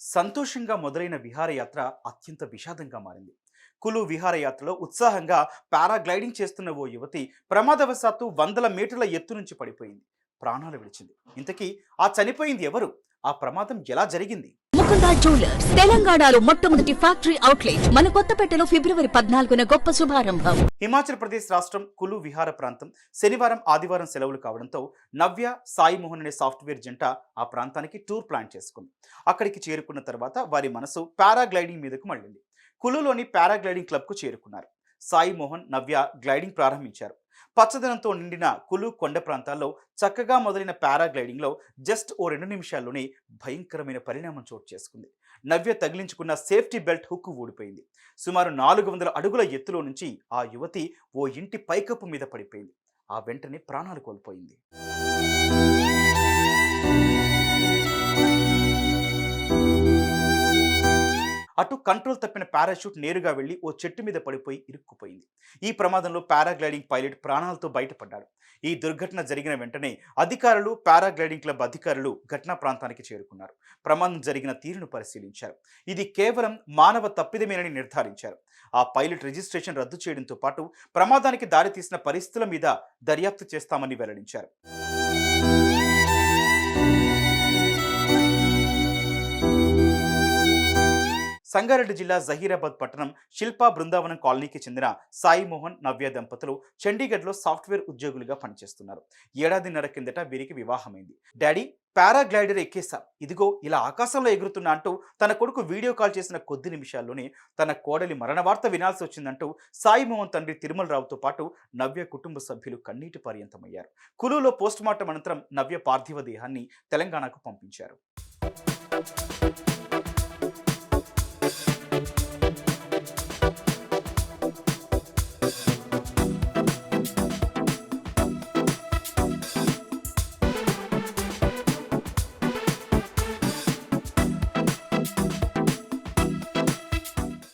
సంతోషంగా మొదలైన విహారయాత్ర అత్యంత విషాదంగా మారింది. కులు విహారయాత్రలో ఉత్సాహంగా పారాగ్లైడింగ్ చేస్తున్న ఓ యువతి ప్రమాదవశాత్తు వందల మీటర్ల ఎత్తు నుంచి పడిపోయింది. ప్రాణాలు విడిచింది. ఇంతకీ ఆ చనిపోయింది ఎవరు? ఆ ప్రమాదం ఎలా జరిగింది? ముకుంద జ్యువెలర్స్. తెలంగాణలో మొట్టమొదటి ఫ్యాక్టరీ అవుట్లెట్. మన కొత్తపేటలో ఫిబ్రవరి పద్నాలుగున గొప్ప శుభారంభం. హిమాచల్ ప్రదేశ్ రాష్ట్రం కులు విహార ప్రాంతం. శనివారం ఆదివారం సెలవులు కావడంతో నవ్య సాయి మోహన్ అనే సాఫ్ట్వేర్ జంట ఆ ప్రాంతానికి టూర్ ప్లాన్ చేసుకుంది. అక్కడికి చేరుకున్న తర్వాత వారి మనసు పారాగ్లైడింగ్ మీదకు మళ్ళింది. కులులోని పారాగ్లైడింగ్ క్లబ్కు చేరుకున్నారు. సాయి మోహన్ నవ్య గ్లైడింగ్ ప్రారంభించారు. పచ్చదనంతో నిండిన కులు కొండ ప్రాంతాల్లో చక్కగా మొదలైన పారాగ్లైడింగ్లో జస్ట్ ఓ రెండు నిమిషాల్లోనే భయంకరమైన పరిణామం చోటు చేసుకుంది. నవ్య తగిలించుకున్న సేఫ్టీ బెల్ట్ హుక్ ఊడిపోయింది. సుమారు నాలుగు వందల అడుగుల ఎత్తులో నుంచి ఆ యువతి ఓ ఇంటి పైకప్పు మీద పడిపోయింది. ఆ వెంటనే ప్రాణాలు కోల్పోయింది. అటు కంట్రోల్ తప్పిన పారాషూట్ నేరుగా వెళ్ళి ఓ చెట్టు మీద పడిపోయి ఇరుక్కుపోయింది. ఈ ప్రమాదంలో పారాగ్లైడింగ్ పైలట్ ప్రాణాలతో బయటపడ్డాడు. ఈ దుర్ఘటన జరిగిన వెంటనే అధికారులు పారాగ్లైడింగ్ క్లబ్ అధికారులు ఘటనా ప్రాంతానికి చేరుకున్నారు. ప్రమాదం జరిగిన తీరును పరిశీలించారు. ఇది కేవలం మానవ తప్పిదమేనని నిర్ధారించారు. ఆ పైలట్ రిజిస్ట్రేషన్ రద్దు చేయడంతో పాటు ప్రమాదానికి దారితీసిన పరిస్థితుల మీద దర్యాప్తు చేస్తామని వెల్లడించారు. సంగారెడ్డి జిల్లా జహీరాబాద్ పట్టణం శిల్పా బృందావనం కాలనీకి చెందిన సాయి మోహన్ నవ్య దంపతులు చండీగఢ్లో సాఫ్ట్వేర్ ఉద్యోగులుగా పనిచేస్తున్నారు. ఏడాదిన్నర కిందట వీరికి వివాహమైంది. డాడీ పారాగ్లైడర్ ఎక్కేసా ఇదిగో ఇలా ఆకాశంలో ఎగురుతున్నా అంటూ తన కొడుకు వీడియో కాల్ చేసిన కొద్ది నిమిషాల్లోనే తన కోడలి మరణ వార్త వినాల్సి వచ్చిందంటూ సాయి మోహన్ తండ్రి తిరుమలరావుతో పాటు నవ్య కుటుంబ సభ్యులు కన్నీటి పర్యంతమయ్యారు. కులులో పోస్టుమార్టం అనంతరం నవ్య పార్థివ దేహాన్ని తెలంగాణకు పంపించారు.